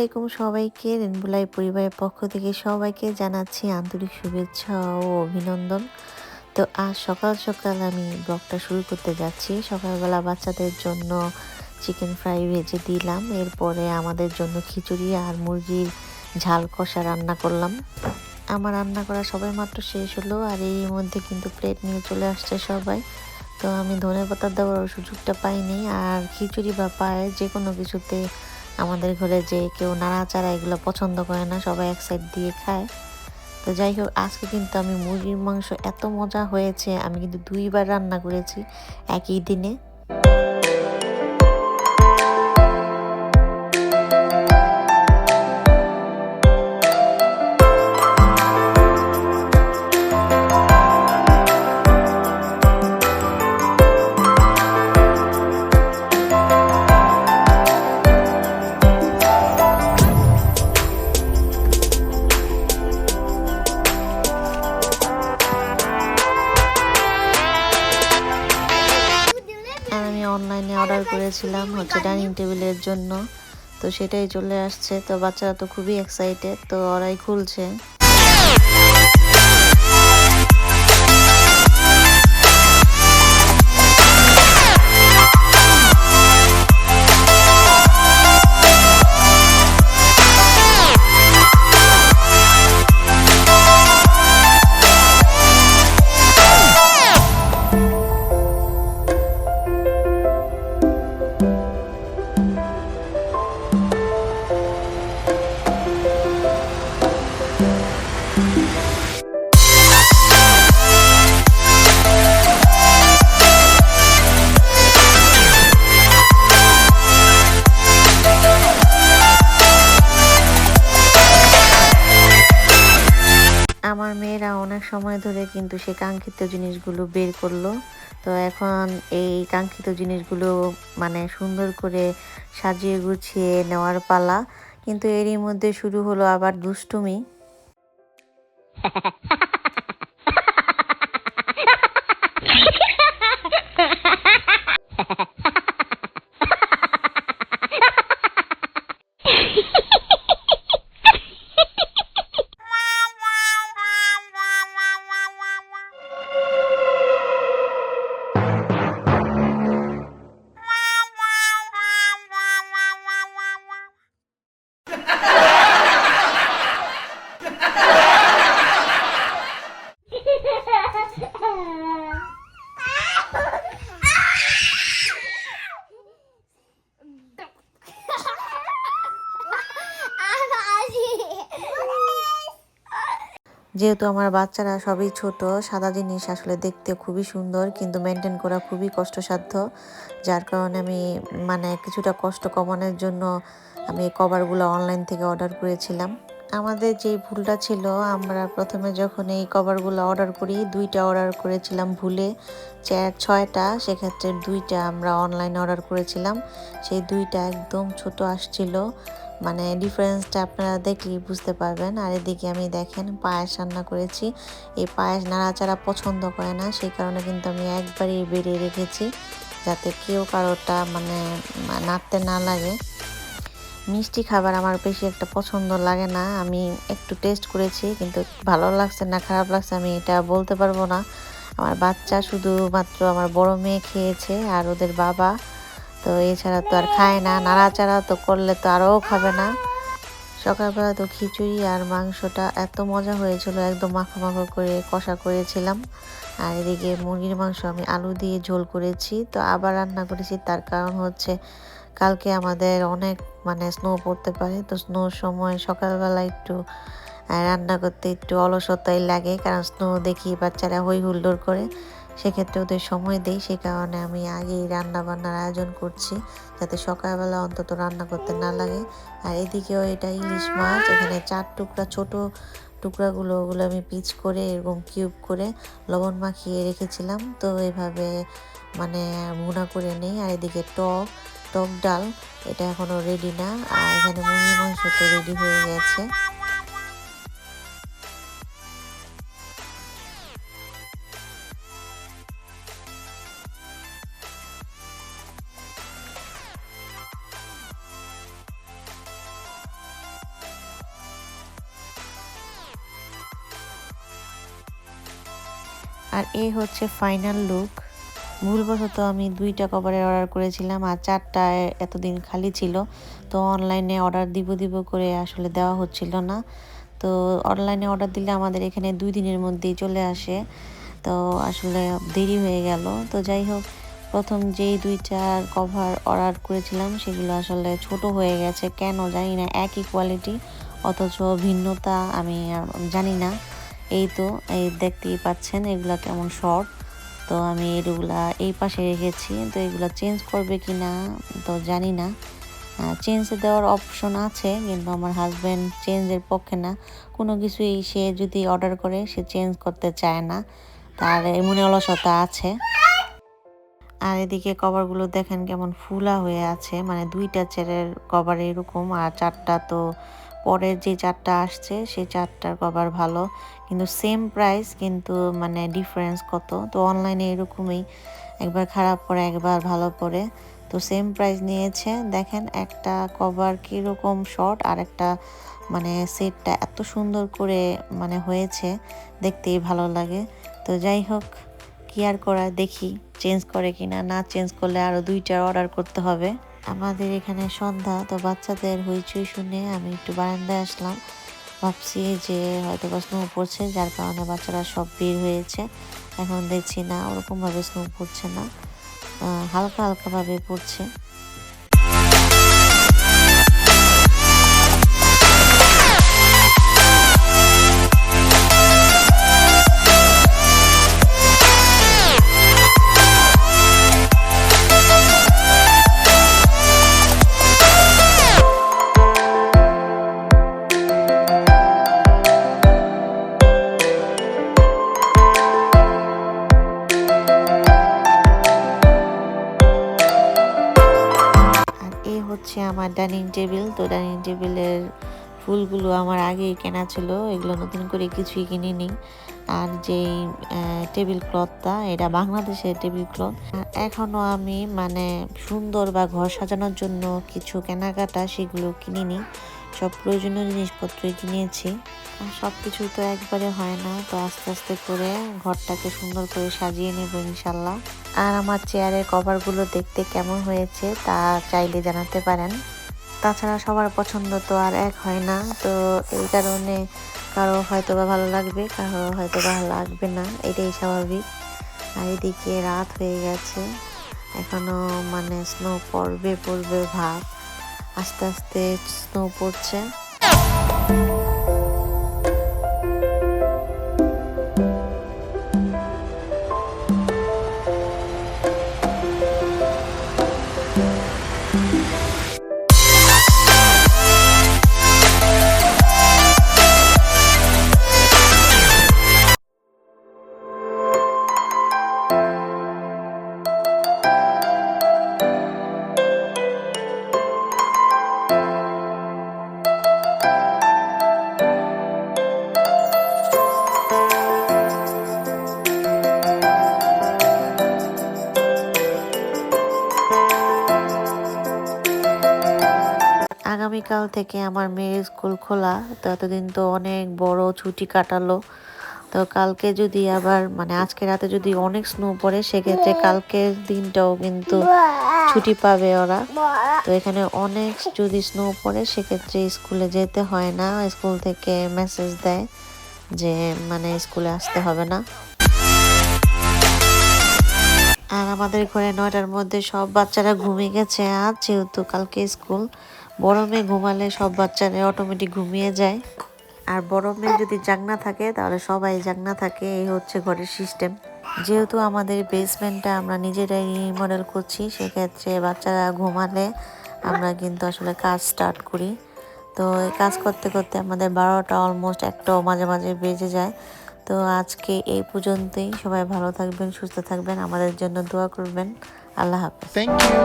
আলাইকুম সবাইকে। রেনবুলাই পরিবারের পক্ষ থেকে সবাইকে জানাচ্ছি আন্তরিক শুভেচ্ছা ও অভিনন্দন। তো আজ সকাল সকাল আমি ব্লগটা শুরু করতে যাচ্ছি। সকালবেলা বাচ্চাদের জন্য চিকেন ফ্রাই ভেজে দিলাম। এরপরে আমাদের জন্য খিচুড়ি আর মুরগির ঝাল কষা রান্না করলাম। আমার রান্না করা সবাই মাত্র শেষ হলো আর এই মধ্যে কিন্তু প্লেট নিয়ে চলে আসছে সবাই। তো আমি ধনে পাতা দেওয়ার সুযোগটা পাইনি আর খিচুড়ি বা পায়ে যে কোনো কিছুতে আমাদের ঘরে যে কেউ নাড়াচাড়া এগুলো পছন্দ করে না, সবাই এক সাইড দিয়ে খায়। তো যাই হোক, আজকে কিন্তু আমি মুরগির মাংস এত মজা হয়েছে, আমি কিন্তু দুইবার রান্না করেছি একই দিনে। অনলাইনে অর্ডার করেছিলাম হচ্ছে ডাইনিং টেবিলের জন্য। তো সেটাই চলে আসছে। তো বাচ্চারা তো খুবই এক্সাইটেড তো ওরাই খুলছে। অনেক সময় ধরে কিন্তু সে কাঙ্ক্ষিত জিনিসগুলো বের করল। তো এখন এই কাঙ্ক্ষিত জিনিসগুলো মানে সুন্দর করে সাজিয়ে গুছিয়ে নেওয়ার পালা। কিন্তু এরই মধ্যে শুরু হলো আবার দুষ্টুমি। যেহেতু আমার বাচ্চারা সবই ছোট, সাদা জিনিস আসলে দেখতে খুবই সুন্দর, কিন্তু মেনটেন করা খুবই কষ্টসাধ্য। যার কারণে আমি মানে কিছুটা কষ্ট কমানোর জন্য আমি কভারগুলো অনলাইন থেকে অর্ডার করেছিলাম। আমাদের যেই ভুলটা ছিল, আমরা প্রথমে যখন এই কভারগুলো অর্ডার করি, দুইটা অর্ডার করেছিলাম ভুলে, চার, ছয়টা, সেক্ষেত্রে দুইটা আমরা অনলাইনে অর্ডার করেছিলাম। সেই দুইটা একদম ছোট আসছিল। মানে ডিফারেন্সটা আপনারা দেখলেই বুঝতে পারবেন। আর এদিকে আমি দেখেন, পায়েস রান্না করেছি। এই পায়েস নাড়াচাড়া পছন্দ করে না, সেই কারণে কিন্তু আমি একবারই বেরিয়ে রেখেছি। যাতে কেউ কারোটা মানে নাড়তে না লাগে। মিষ্টি খাবার আমার বেশি একটা পছন্দ লাগে না। আমি একটু টেস্ট করেছি, কিন্তু ভালো লাগছে না, খারাপ লাগছে, আমি এটা বলতে পারব না। আমার বাচ্চা শুধুমাত্র আমার বড় মেয়ে খেয়েছে আর ওদের বাবা, তো এছাড়া তো আর খায় না, নাড়াচাড়া তো করলে তো আরও খাবে না। সকালবেলা তো খিচুড়ি আর মাংসটা এত মজা হয়েছিল, একদম মাখো মাখো করে কষা করেছিলাম। আর এদিকে মুরগির মাংস আমি আলু দিয়ে ঝোল করেছি, তো আবার রান্না করেছি, তার কারণ হচ্ছে কালকে আমাদের অনেক মানে স্নো পড়তে পারে। তো স্নোর সময় সকালবেলা একটু রান্না করতে একটু অলসতাই লাগে, কারণ স্নো দেখি বাচ্চারা হই হুল্লোড় করে। সেক্ষেত্রে ওদের সময় দেই, সে কারণে আমি আগেই রান্না বান্নার আয়োজন করছি, যাতে সকালবেলা অন্তত রান্না করতে না লাগে। আর এদিকেও এটা ইলিশ মাছ, এখানে চার টুকরা, ছোট টুকরাগুলো ওগুলো আমি পিচ করে এরকম কিউব করে লবণ মাখিয়ে রেখেছিলাম। তো এভাবে মানে মুনা করে নেই। আর এদিকে টক টক ডাল, এটা এখনও রেডি না, আর এখানে মুরগি মাংস তো রেডি হয়ে গেছে। আর এই হচ্ছে ফাইনাল লুক ভুলবশত আমি দুইটা কভারের অর্ডার করেছিলাম আর চারটা এতদিন খালি ছিল। তো অনলাইনে অর্ডার দিব দিব করে আসলে দেওয়া হচ্ছিল না। তো অনলাইনে অর্ডার দিলে আমাদের এখানে দুই দিনের মধ্যেই চলে আসে। তো আসলে দেরি হয়ে গেল। তো যাই হোক, প্রথম যেই দুইটা কভার অর্ডার করেছিলাম সেগুলো আসলে ছোট হয়ে গেছে। কেন জানি না, একই কোয়ালিটি, অথচ ভিন্নতা আমি জানি না। এই তো, এই দেখতেই পাচ্ছেন এগুলো কেমন শর্ট তো আমি এগুলা এই পাশে রেখেছি। তো এগুলো চেঞ্জ করবে কি না তো জানি না। চেঞ্জ দেওয়ার অপশন আছে, কিন্তু আমার হাজব্যান্ড চেঞ্জের পক্ষে না। কোনো কিছুই সে যদি অর্ডার করে, সে চেঞ্জ করতে চায় না। তার এমনি অলসতা আছে। আর এদিকে কভারগুলো দেখেন কেমন ফুলা হয়ে আছে। মানে দুইটা চেয়ারের কভার এরকম, আর চারটা তো পরের যে চারটা আসছে, সেই চারটার কভার ভালো। কিন্তু সেম প্রাইস কিন্তু মানে ডিফারেন্স কত? তো অনলাইনে এরকমই। একবার খারাপ পরে, একবার ভালো পরে। তো সেম প্রাইস নিয়েছে। দেখেন একটা কভার কীরকম শর্ট আর একটা মানে সেটটা এত সুন্দর করে মানে হয়েছে, দেখতেই ভালো লাগে। তো যাই হোক, কি আর করা, দেখি চেঞ্জ করে কিনা। না চেঞ্জ করলে আরও দুইটা অর্ডার করতে হবে। আমাদের এখানে সন্ধ্যা, তো বাচ্চাদের হইচই শুনে আমি একটু বারান্দায় আসলাম। ভাবছি যে হয়তো বা স্নো পড়ছে, যার কারণে বাচ্চারা সব বের হয়েছে। এখন দেখছি না, ওরকমভাবে স্নো পড়ছে না। হালকা হালকাভাবে পড়ছে। হচ্ছে আমার ডাইনিং টেবিল। তো ডাইনিং টেবিলের ফুলগুলো আমার আগেই কেনা ছিল, এগুলো নতুন করে কিছুই কিনিনি। আর যেই টেবিল ক্লথটা, এটা বাংলাদেশের টেবিল ক্লথ। এখনও আমি মানে সুন্দর বা ঘর সাজানোর জন্য কিছু কেনাকাটা সেগুলো কিনিনি। সব প্রয়োজনীয় জিনিসপত্রই কিনেছি সব কিছু তো একবারে হয় না, তো আস্তে আস্তে করে ঘরটাকে সুন্দর করে সাজিয়ে নেব ইনশাল্লাহ। আর আমার চেয়ারের কভারগুলো দেখতে কেমন হয়েছে তা চাইলে জানাতে পারেন। তাছাড়া সবার পছন্দ তো আর এক হয় না, তো এই কারণে কারও হয়তো বা ভালো লাগবে, কারও হয়তো বা লাগবে না, এটাই স্বাভাবিক। আর এদিকে রাত হয়ে গেছে, এখনও মানে স্নো পড়বে পড়বে ভাব। আস্তে আস্তে স্নো পড়ছে আগামীকাল থেকে আমার মেয়ের স্কুল খোলা, তো এতদিন তো অনেক বড় ছুটি কাটালো। তো কালকে যদি আবার মানে আজকে রাতে যদি অনেক স্নো পড়ে, সেক্ষেত্রে কালকের দিনটাও কিন্তু ছুটি পাবে ওরা। তো এখানে অনেক যদি স্নো পড়ে, সেক্ষেত্রে স্কুলে যেতে হয় না। স্কুল থেকে মেসেজ দেয় যে মানে স্কুলে আসতে হবে না। আর আমাদের ঘরে নয়টার মধ্যে সব বাচ্চারা ঘুমিয়ে গেছে আজ, যেহেতু কালকে স্কুল। মেয়ে ঘুমালে সব বাচ্চারা অটোমেটিক ঘুমিয়ে যায়। আর বড় মেয়ে যদি জাগনা থাকে, তাহলে সবাই জাগনা থাকে, এই হচ্ছে ঘরের সিস্টেম যেহেতু আমাদের বেসমেন্টটা আমরা নিজেরাই মডেল করছি, সেক্ষেত্রে বাচ্চারা ঘুমালে আমরা কিন্তু আসলে কাজ স্টার্ট করি। তো এই কাজ করতে করতে আমাদের বারোটা অলমোস্ট একটাও মাঝে মাঝে বেজে যায়। তো আজকে এই পর্যন্তই। সবাই ভালো থাকবেন, সুস্থ থাকবেন। আমাদের জন্য দোয়া করবেন। আল্লাহ হাফেজ। Thank you